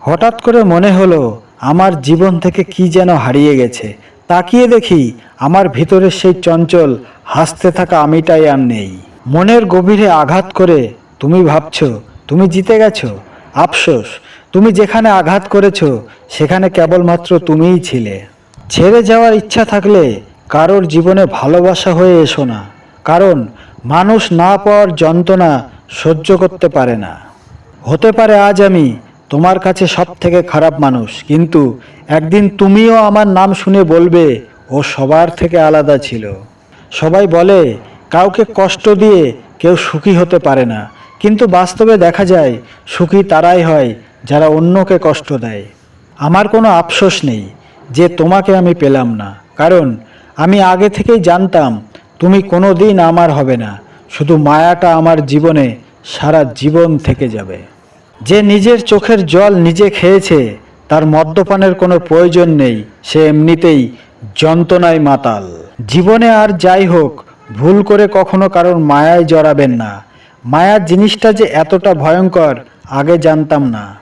হঠাৎ করে মনে হলো, আমার জীবন থেকে কি যেন হারিয়ে গেছে। তাকিয়ে দেখি, আমার ভিতরের সেই চঞ্চল, হাসতে থাকা আমিটাই আর নেই। মনের গভীরে আঘাত করে, তুমি ভাবছ, তুমি জিতে গেছো? আফসোস, তুমি যেখানে আঘাত করেছ, সেখানে কেবলমাত্র তুমিই ছিলে। ছেড়ে যাওয়ার ইচ্ছা থাকলে, কারোর জীবনে ভালোবাসা হয়ে এসো না। কারণ, মানুষ না পাওয়ার যন্ত্রণা সহ্য করতে পারে না। হতে পারে আজ আমি তোমার কাছে সব থেকে খারাপ মানুষ। কিন্তু একদিন তুমিও আমার নাম শুনে বলবে, ও সবার থেকে আলাদা ছিল। সবাই বলে, কাউকে কষ্ট দিয়ে কেউ সুখী হতে পারে না। কিন্তু বাস্তবে দেখা যায়, সুখী তারাই হয় যারা অন্যকে কষ্ট দেয়। আমার কোনো আফসোস নেই যে তোমাকে আমি পেলাম না। কারণ আমি আগে থেকেই জানতাম, তুমি কোনো দিন আমার হবে না। শুধু মায়াটা আমার জীবনে সারা জীবন থেকে যাবে। যে নিজের চোখের জল নিজে খেয়েছে, তার মদ্যপানের কোনো প্রয়োজন নেই, সে এমনিতেই যন্ত্রণায় মাতাল। জীবনে আর যাই হোক, ভুল করে কখনো কারোর মায়ায় জড়াবেন না। মায়ার জিনিসটা যে এতটা ভয়ঙ্কর, আগে জানতাম না।